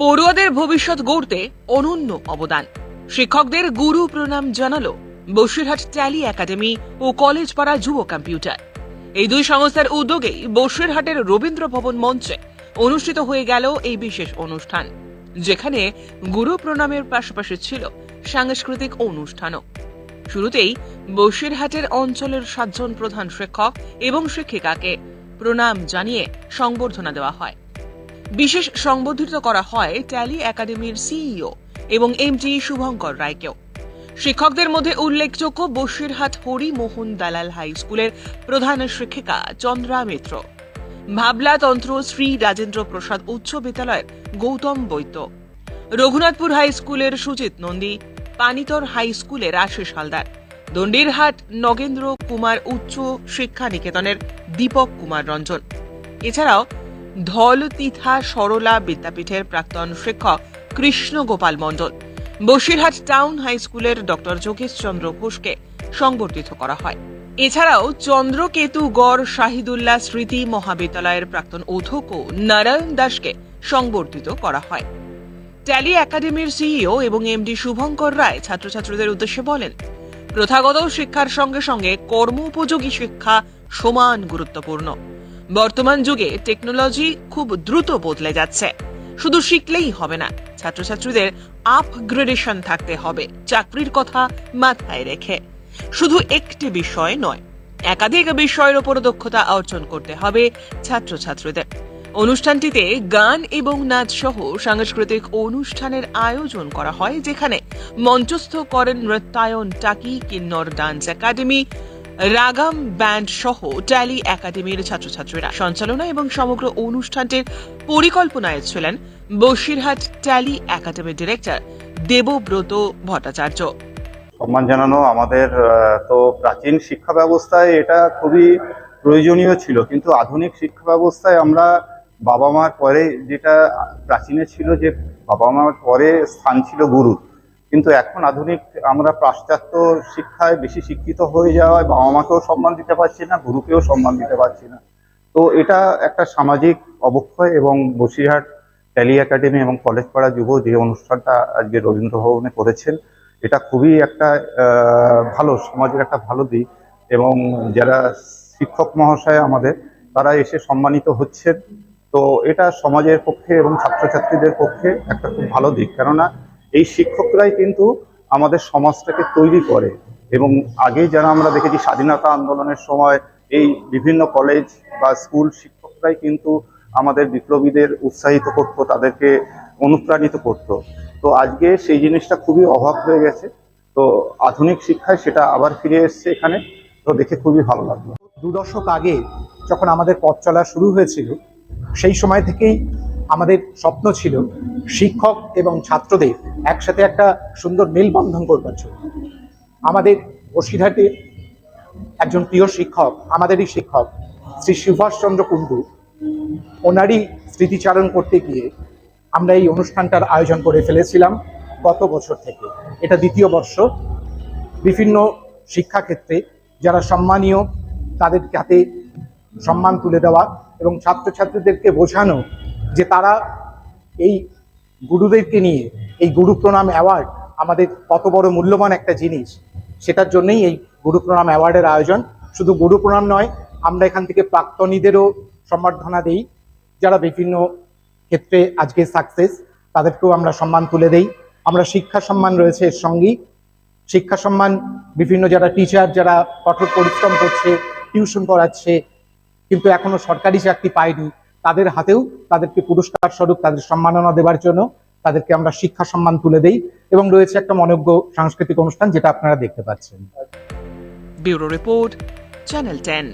পড়ুয়াদের ভবিষ্যৎ গড়তে অনন্য অবদান। শিক্ষকদের গুরু প্রণাম জানালো বসিরহাট ট্যালি একাডেমি ও কলেজ পাড়া যুব কম্পিউটার। এই দুই সংস্থার উদ্যোগেই বসিরহাটের রবীন্দ্র ভবন মঞ্চে অনুষ্ঠিত হয়ে গেল এই বিশেষ অনুষ্ঠান, যেখানে গুরু প্রণামের পাশাপাশি ছিল সাংস্কৃতিক অনুষ্ঠানও। শুরুতেই বসিরহাটের অঞ্চলের সাতজন প্রধান শিক্ষক এবং শিক্ষিকাকে প্রণাম জানিয়ে সংবর্ধনা দেওয়া হয়। বিশেষ সংবর্ধিত করা হয় ট্যালি একাডেমির সিইও এবং এমটি শুভঙ্কর রায়কেও। শিক্ষকদের মধ্যে উল্লেখযোগ্য বসিরহাট হরিমোহন দালাল হাই স্কুলের প্রধান শিক্ষিকা চন্দ্রা মিত্র। ভাবলা তন্ত্র শ্রী রাজেন্দ্র প্রসাদ উচ্চ বিদ্যালয়ের গৌতম বৈদ্য। রঘুনাথপুর হাই স্কুলের সুজিত নন্দী, পানিতর হাই স্কুলের আশিস হালদার, দণ্ডিরহাট নগেন্দ্র কুমার উচ্চ শিক্ষা নিকেতনের দীপক কুমার রঞ্জন। এছাড়াও ধল তিথা সরলা বিদ্যাপীঠের প্রাক্তন শিক্ষক কৃষ্ণ গোপাল মণ্ডল। বসিরহাট টাউন হাই স্কুলের ডক্টর যোগেশ চন্দ্র ঘোষকে সংবর্ধিত করা হয়। এছাড়াও চন্দ্রকেতুগড় শাহিদুল্লাহ স্মৃতি মহাবিদ্যালয়ের প্রাক্তন অধ্যক্ষ নারায়ণ দাসকে সংবর্ধিত করা হয়। ট্যালি একাডেমির সিইও এবং এমডি শুভঙ্কর রায় ছাত্রছাত্রীদের উদ্দেশ্যে বলেন, প্রথাগত শিক্ষার সঙ্গে সঙ্গে কর্ম উপযোগী শিক্ষা সমান গুরুত্বপূর্ণ। বর্তমান যুগে টেকনোলজি খুব দ্রুত বদলে যাচ্ছে। শুধু শিখলেই হবে না, ছাত্রছাত্রীদের আপগ্রেডেশন থাকতে হবে, চাকরির কথা মাথায় রেখে। শুধু একটি বিষয় নয়, একাধিক বিষয়ের উপর দক্ষতা অর্জন করতে হবে ছাত্রছাত্রীদের। অনুষ্ঠানটিতে গান এবং নাচ সহ সাংস্কৃতিক অনুষ্ঠানের আয়োজন করা হয়, যেখানে মঞ্চস্থ করেন Nrityayan Taki Kinnar dance academy Ragam band সহ ট্যালি একাডেমির ছাত্রছাত্রীরা সঞ্চালনা এবং সমগ্র অনুষ্ঠানটির পরিকল্পনায় ছিলেন বসিরহাট ট্যালি একাডেমির ডিরেক্টর দেবব্রত ভট্টাচার্য। সম্মান জানানো আমাদের তো প্রাচীন শিক্ষা ব্যবস্থায় এটা খুবই প্রয়োজনীয় ছিল। কিন্তু আধুনিক শিক্ষা ব্যবস্থায় আমরা বাবা মার পরে যেটা প্রাচীনে ছিল যে বাবা মার পরে স্থান ছিল গুরু কিন্তু এখন আধুনিক আমরা পাশ্চাত্য শিক্ষায় বেশি শিক্ষিত হয়ে যাওয়ায় বাবা মাকেও সম্মান দিতে পারছি না, গুরুকেও সম্মান দিতে পারছি না। তো এটা একটা সামাজিক অবক্ষয় এবং বসিরহাট ট্যালি একাডেমি এবং কলেজ পাড়া যুব যে অনুষ্ঠানটা আজকে রবীন্দ্র ভবনে করেছেন, এটা খুবই একটা ভালো, সমাজের একটা ভালো দিক এবং যারা শিক্ষক মহাশয় আমাদের, তারা এসে সম্মানিত হচ্ছেন। তো এটা সমাজের পক্ষে এবং ছাত্রছাত্রীদের পক্ষে একটা খুব ভালো দিক। কেননা এই শিক্ষকরাই কিন্তু আমাদের সমাজটাকে তৈরি করে। এবং আগে যারা আমরা দেখেছি স্বাধীনতা আন্দোলনের সময় এই বিভিন্ন কলেজ বা স্কুল শিক্ষকরাই কিন্তু আমাদের বিপ্লবীদের উৎসাহিত করতো, তাদেরকে অনুপ্রাণিত করতো। তো আজকে সেই জিনিসটা খুবই অভাব হয়ে গেছে। তো আধুনিক শিক্ষায় সেটা আবার ফিরে এসছে এখানে। তো দেখে খুবই ভালো লাগল। দু দশক আগে যখন আমাদের পথ চলা শুরু হয়েছিল, সেই সময় থেকেই আমাদের স্বপ্ন ছিল শিক্ষক এবং ছাত্রদের একসাথে একটা সুন্দর মেলবন্ধন করবার জন্য। আমাদের বসিরহাটে একজন প্রিয় শিক্ষক, আমাদেরই শিক্ষক, শ্রী সুভাষচন্দ্র কুণ্ডু, ওনারই স্মৃতিচারণ করতে গিয়ে আমরা এই অনুষ্ঠানটার আয়োজন করে ফেলেছিলাম গত বছর থেকে। এটা দ্বিতীয় বর্ষ। বিভিন্ন শিক্ষাক্ষেত্রে যারা সম্মানীয়, তাদের হাতে সম্মান তুলে দেওয়া এবং ছাত্রছাত্রীদেরকে বোঝানো যে তারা এই গুরুদেরকে নিয়ে এই গুরু প্রণাম অ্যাওয়ার্ড আমাদের কত বড় মূল্যবান একটা জিনিস, সেটার জন্যই এই গুরু প্রণাম অ্যাওয়ার্ডের আয়োজন। শুধু গুরু প্রণাম নয়, আমরা এখান থেকে প্রাক্তনীদেরও সম্বর্ধনা দেই। যারা বিভিন্ন ক্ষেত্রে আজকে সাকসেস তাদেরকেও আমরা সম্মান তুলে দেই। আমরা শিক্ষা সম্মান রয়েছে এর সঙ্গেই। শিক্ষা সম্মান, বিভিন্ন যারা টিচার যারা কঠোর পরিশ্রম করছে টিউশন করাচ্ছে কিন্তু এখনও সরকারি চাকরি পায়নি। তাদের হাতেও তাদেরকে পুরস্কার স্বরূপ, তাদের সম্মাননা দেওয়ার জন্য তাদেরকে আমরা শিক্ষা সম্মান তুলে দেই এবং রয়েছে একটা মনজ্ঞ সাংস্কৃতিক অনুষ্ঠান যেটা আপনারা দেখতে পাচ্ছেন। Bureau report, channel ten.